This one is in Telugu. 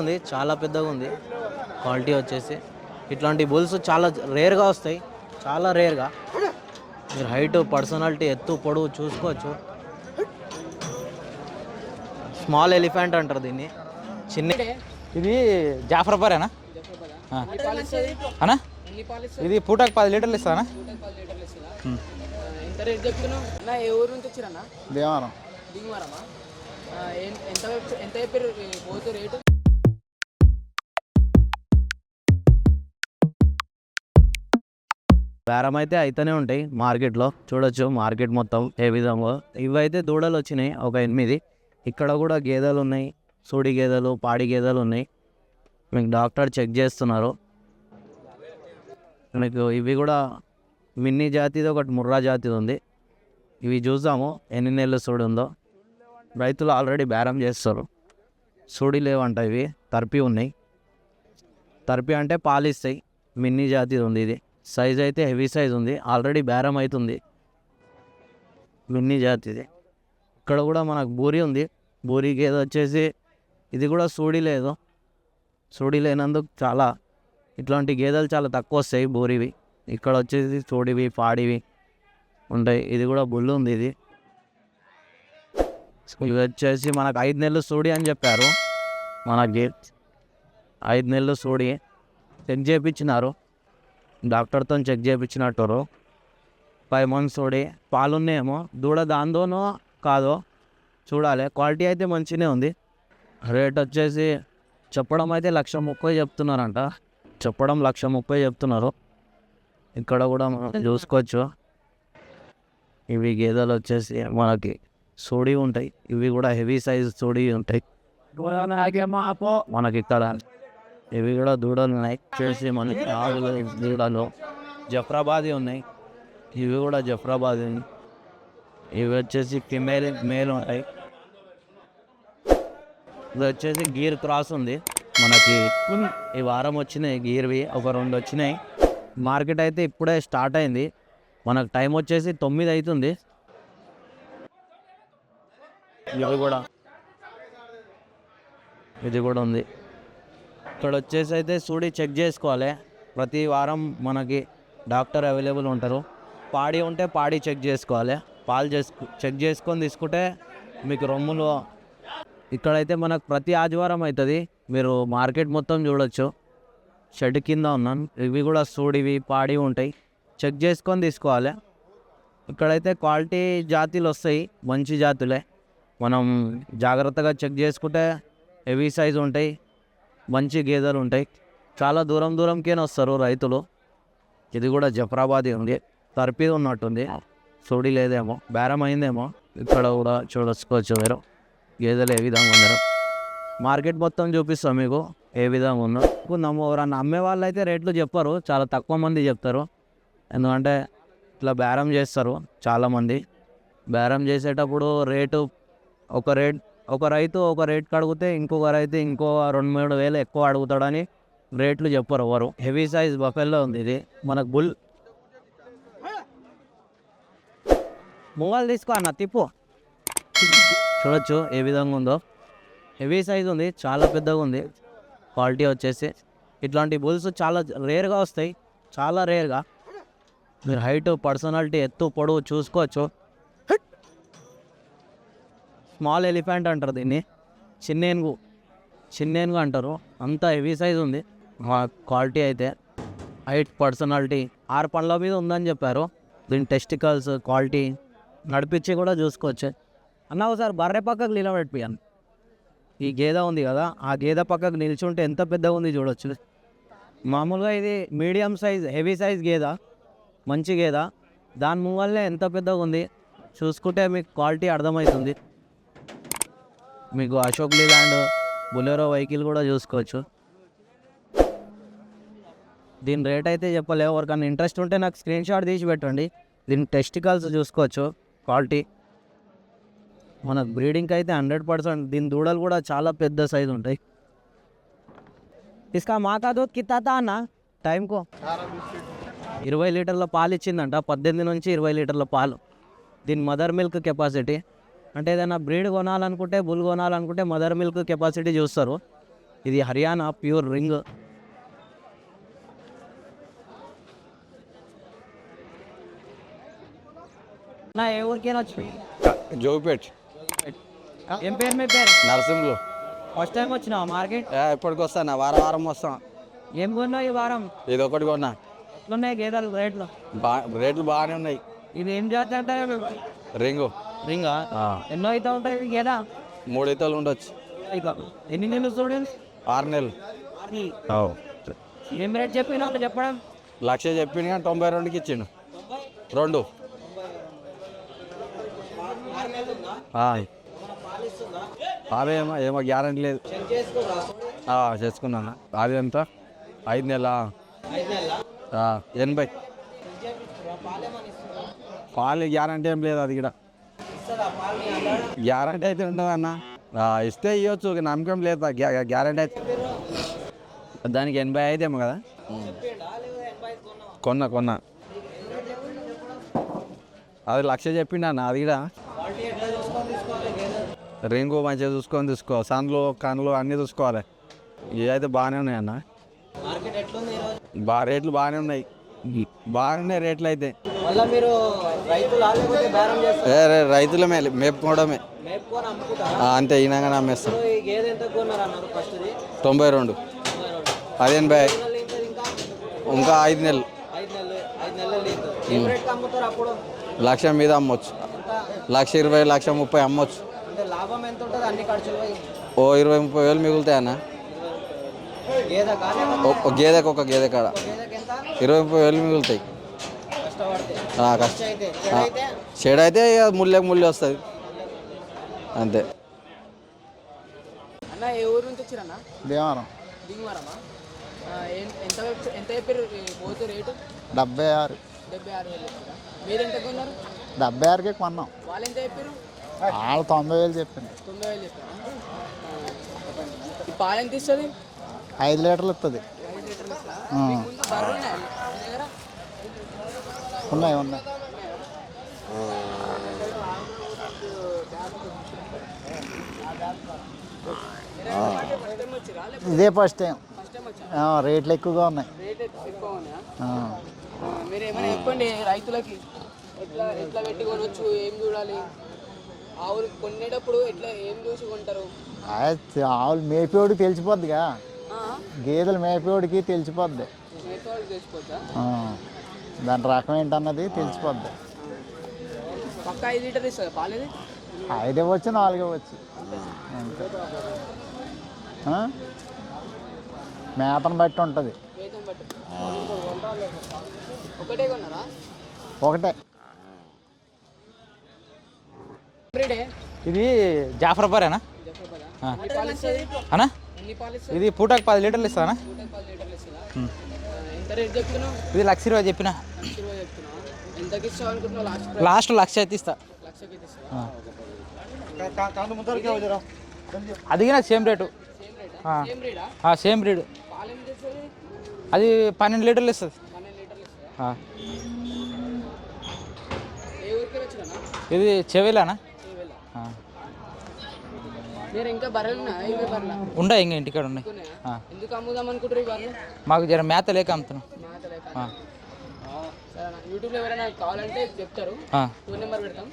ఉంది చాలా పెద్దగా ఉంది. క్వాలిటీ వచ్చేసి. ఇట్లాంటి బుల్స్ చాలా రేర్గా వస్తాయి. చాలా రేర్గా మీరు హైట్ పర్సనాలిటీ ఎత్తు పొడవు చూసుకోవచ్చు. స్మాల్ ఎలిఫెంట్ అంటారు దీన్ని. చిన్న ఇది జాఫర్పరేనా అనా? ఇది పూటకు పది లీటర్లు ఇస్తానా దేవారం ఎంత ఎంత చెప్పారు పోతు రేటు బేరం అయితే అయితేనే ఉంటాయి మార్కెట్లో. చూడొచ్చు మార్కెట్ మొత్తం ఏ విధంగా. ఇవైతే దూడలు వచ్చినాయి ఒక ఎనిమిది. ఇక్కడ కూడా గేదెలు ఉన్నాయి. సూడి గేదెలు పాడి గేదెలు ఉన్నాయి. మీకు డాక్టర్ చెక్ చేస్తున్నారు. మీకు ఇవి కూడా మిన్ని జాతిది ఒకటి ముర్రా జాతిది ఉంది. ఇవి చూద్దాము ఎన్ని నెలలు సూడి ఉందో. రైతులు ఆల్రెడీ బేరం చేస్తారు. సూడి లేవంట ఇవి తర్పి ఉన్నాయి. తర్పి అంటే పాలిస్తాయి. మిన్ని జాతిది ఉంది ఇది. సైజ్ అయితే హెవీ సైజ్ ఉంది. ఆల్రెడీ బేరం అవుతుంది మిన్ని జాతిది ఇక్కడ కూడా మనకు బూరి ఉంది. బూరి గేదె వచ్చేసి ఇది కూడా సూడి లేదు. సూడి లేనందుకు చాలా ఇట్లాంటి గేదెలు చాలా తక్కువ వస్తాయి బూరివి. ఇక్కడ వచ్చేసి సూడివి పాడివి ఉంటాయి. ఇది కూడా బుల్లు ఉంది ఇది. ఇవి వచ్చేసి మనకు ఐదు నెలలు సూడి అని చెప్పారు. మనకి ఐదు నెలలు సూడి. చెక్ చేయించినారు డాక్టర్తో చెక్ చేయించినట్టు ఫైవ్ మంత్స్ తోడి పాలున్నాయేమో. దూడ దాందోనో కాదో చూడాలి. క్వాలిటీ అయితే మంచిగానే ఉంది. రేట్ వచ్చేసి చెప్పడం అయితే లక్ష ముప్పై చెప్తున్నారంట. చెప్పడం లక్ష ముప్పై చెప్తున్నారు. ఇక్కడ కూడా మనం చూసుకోవచ్చు. ఇవి గేదెలు వచ్చేసి మనకి సోడి ఉంటాయి. ఇవి కూడా హెవీ సైజ్ సోడి ఉంటాయి. మనకి ఇక్కడ ఇవి కూడా దూడలు ఉన్నాయి. చేసి మనకి ఆవులు దూడలు. జఫ్రాబాదీ ఉన్నాయి. ఇవి కూడా జఫ్రాబాదీ ఉన్నాయి. ఇవి వచ్చేసి ఫిమేల్ మేల్ ఉంటాయి ఇది వచ్చేసి గీర్ క్రాస్ ఉంది. మనకి ఈ వారం వచ్చినాయి గీర్వి ఒక రెండు వచ్చినాయి. మార్కెట్ అయితే ఇప్పుడే స్టార్ట్ అయింది. మనకు టైం వచ్చేసి తొమ్మిది అవుతుంది ఇవి కూడా. ఇది కూడా ఉంది. ఇక్కడ వచ్చేసి అయితే సూడి చెక్ చేసుకోవాలి. ప్రతి వారం మనకి డాక్టర్ అవైలబుల్ ఉంటారు. పాడి ఉంటే పాడి చెక్ చేసుకోవాలి. పాలు చేసుకు చెక్ చేసుకొని తీసుకుంటే మీకు రొమ్ములు ఇక్కడైతే మనకు ప్రతి ఆదివారం అవుతుంది. మీరు మార్కెట్ మొత్తం చూడొచ్చు. షెడ్ కింద ఉన్నాను ఇవి కూడా సూడివి పాడి ఉంటాయి. చెక్ చేసుకొని తీసుకోవాలి. ఇక్కడైతే క్వాలిటీ జాతులు వస్తాయి. మంచి జాతులే. మనం జాగ్రత్తగా చెక్ చేసుకుంటే హెవీ సైజ్ ఉంటాయి. మంచి గేదెలు ఉంటాయి. చాలా దూరం దూరంకేనే వస్తారు రైతులు. ఇది కూడా జఫరాబాదీ ఉంది. తర్పీది ఉన్నట్టుంది. సోడి లేదేమో. బేరం అయిందేమో. ఇక్కడ కూడా చూడొచ్చుకోవచ్చు మీరు. గేదెలు ఏ విధంగా ఉన్నారు మార్కెట్ మొత్తం చూపిస్తాం మీకు ఏ విధంగా ఉందో. నమ్ము ఎవరన్నా అమ్మే వాళ్ళు అయితే రేట్లు చెప్పరు. చాలా తక్కువ మంది చెప్తారు. ఎందుకంటే ఇట్లా బేరం చేస్తారు చాలామంది. బేరం చేసేటప్పుడు రేటు ఒక రేట్ ఒక రైతు ఒక రేట్ అడిగితే ఇంకొక రైతు ఇంకో రెండు మూడు వేలు ఎక్కువ అడుగుతాడని రేట్లు చెప్పరు ఎవరు. హెవీ సైజ్ బఫెల్లో ఉంది ఇది. మనకు బుల్ మొగలు తీసుకో అన్న తిప్పు. చూడొచ్చు ఏ విధంగా ఉందో. హెవీ సైజ్ ఉంది చాలా పెద్దగా ఉంది. క్వాలిటీ వచ్చేసి ఇట్లాంటి బుల్స్ చాలా రేర్గా వస్తాయి. చాలా రేర్గా. మీరు హైట్ పర్సనాలిటీ ఎత్తు పొడవు చూసుకోవచ్చు. స్మాల్ ఎలిఫెంట్ అంటారు దీన్ని. చిన్న చిన్నేనుగు అంటారు. అంత హెవీ సైజ్ ఉంది. క్వాలిటీ అయితే. Height personality. ఆరు పండ్ల మీద ఉందని చెప్పారు. దీని టెస్టికల్స్ క్వాలిటీ నడిపించి కూడా చూసుకోవచ్చు. అన్న ఒకసారి బర్రె పక్కకు నిలబెట్టిపోయాను. ఈ గేదె ఉంది కదా ఆ గేదె పక్కకు నిల్చుంటే ఎంత పెద్దగా ఉంది చూడొచ్చు. మామూలుగా ఇది మీడియం సైజ్ హెవీ సైజ్ గేద మంచి గేదె. దాని ముంగల్నే ఎంత పెద్దగా ఉంది? చూసుకుంటే మీకు క్వాలిటీ అర్థమవుతుంది. మీకు అశోక్ లీలాండ్ బులెరో వెహికల్ కూడా చూసుకోవచ్చు. దీని రేట్ అయితే చెప్పలేవు. ఎవరికైనా ఇంట్రెస్ట్ ఉంటే నాకు స్క్రీన్ షాట్ తీసి పెట్టండి. దీని టెస్టికల్స్ చూసుకోవచ్చు. క్వాలిటీ. మన బ్రీడింగ్కి అయితే హండ్రెడ్ పర్సెంట్. దీని దూడలు కూడా చాలా పెద్ద సైజు ఉంటాయి. ఇసుక మాకా దూద్ కిత్తా అన్న? టైంకో. ఇరవై లీటర్ల పాలు ఇచ్చిందంట. పద్దెనిమిది నుంచి ఇరవై లీటర్ల పాలు. దీని మదర్ మిల్క్ కెపాసిటీ అంటే ఏదైనా బ్రీడ్ కొనాలనుకుంటే బుల్ కొనాలనుకుంటే మదర్ మిల్క్ కెపాసిటీ చూస్తారు. ఇది హర్యానా ప్యూర్ రింగ్. నా ఏ ఊరికైనా వచ్చి జోగిపేట్. ఏం పేరు మీ పేరు? నరసింహులు. ఫస్ట్ టైం వచ్చినావా మార్కెట్? ఏ, ఎప్పటికి వస్తాను వారం వారం వస్తాం. ఏం కొన్నావు ఈ వారం? ఇది ఒకటి కొన్నా. ఎట్లున్నాయి గేదెలు రేట్లు? బా రేట్లు బాగానే ఉన్నాయి. ఇది ఏం జాతి అంటారు? రింగు. రింగా? ఎన్నో అయితే ఉంటాయి గేద మూడు ఇతలు ఉండొచ్చు. ఎన్ని నెలలు స్టూడెంట్స్? ఆరు నెలలు. ఏం రేట్ చెప్పినా చెప్పడం? లక్ష చెప్పిన కానీ తొంభై రెండుకి ఇచ్చిండు. రెండు. అదే ఏమో ఏమో గ్యారంటీ లేదు. చేసుకున్నాను. అది ఎంత? ఐదు నెలల? ఎనభై. పాలు గ్యారంటీ ఏం లేదు అది కూడా. గ్యారంటీ అయితే ఉండదు అన్న? ఇస్తే ఇవ్వచ్చు నమ్మకం లేదు గ్యారంటీ అయితే. దానికి ఎనభై ఏమో కదా? కొన్నా కొన్నా. అది లక్ష చెప్పిండు అన్న అది కూడా. రింగు మంచిగా చూసుకొని చూసుకో సందులు కన్నులు అన్నీ చూసుకోవాలి. ఇవి అయితే బాగానే ఉన్నాయి అన్న. బా రేట్లు బాగానే ఉన్నాయి. బాగున్నాయి రేట్లు అయితే. రైతులా రైతులమే మేపుకోవడమే. అంతే ఈయనగానే అమ్మేస్తాం. తొంభై రెండు. అది ఎనభై నెలలు ఇంకా? ఐదు నెలలు. లక్ష మీద అమ్మొచ్చు. లక్ష ఇరవై లక్ష ముప్పై అమ్మొచ్చు. అంటే లాభం ఎంత ఉంటుంది అన్ని ఖర్చులు పోయి? ఓ ఇరవై ముప్పై వేలు మిగులుతాయి అన్న. గేదె కానీ ఓ- ఒక గేదెకి ఒక గేదె కాడ. ఇరవై ముప్పై వేలు మిగులుతాయి. అయితే షేడ్ అయితే ఇక ముళ్ళకి ముళ్ళు వస్తుంది. అంతే. అన్న ఏ ఊరు నుంచి వచ్చిరన్న భీమవరం. దిగుమరమా ఎంత ఎంత చెప్పారు ఈ పోతే రేటు? డెబ్బై ఆరు. డెబ్బై ఆరు వేలు చెప్పారా మీరు ఎంత కొన్నారు? డెబ్బై ఆరుకే కొన్నాం. వాళ్ళు ఎంత చెప్పారు వాళ్ళు తొంభై వేలు చెప్పింది తొంభై వేలు చెప్పారా ఈ పాలు ఎంత ఇస్తుంది? ఐదు లీటర్లు ఇస్తుంది? ఉన్నాయా ఉన్నాయి. ఇదే ఫస్ట్ టైం రేట్లు ఎక్కువగా ఉన్నాయి. మీరు ఏమైనా చెప్పండి రైతులకి. ఎట్లా ఎట్లా పెట్టి కొనొచ్చు ఏం చూడాలి? ఆవులు కొనేటప్పుడు ఎట్లా ఏం చూసి కొంటారు? ఆవులు మేపేవాడికి తెలిసిపోద్దిగా. గేదెలు మేపేవాడికి తెలిసిపోద్ది. దాని రకం ఏంటన్నది తెలిసిపోద్ది. పక్క ఐదు ఇవ్వచ్చు నాలుగు ఇవ్వచ్చు? మేతను బట్టి ఉంటుంది. ఒకటే ఇది ఇస్తుంది అనా? ఇది పూటకు పది లీటర్లు ఇస్తానా ఇది లక్ష ఇరవై చెప్పిన. లాస్ట్ లాస్ట్ లక్ష అయితే ఇస్తా. అది నాకు సేమ్ రేటు. సేమ్ రేటా? ఆ. సేమ్ రేటా? ఆ, సేమ్ రేటు. పాలు ఎంత ఇస్తుంది? అది పన్నెండు లీటర్లు ఇస్తుంది. ఇది చెవేలానా. మీరు ఇంకా బర్రెలు ఉన్నాయా ఇవే బర్రెలు? ఉన్నాయి ఇంకా ఇంటికాడ ఉన్నాయి. ఉన్నాయా ఆ. ఎందుకు అమ్ముదాం అనుకుంటారు ఈ బర్రెలు? మాకు జర మేత లేక అమ్ముతున్నాం. మాత లేక యూట్యూబ్లో ఎవరైనా కావాలంటే చెప్తారు. ఫోన్ నెంబర్ పెడతాం.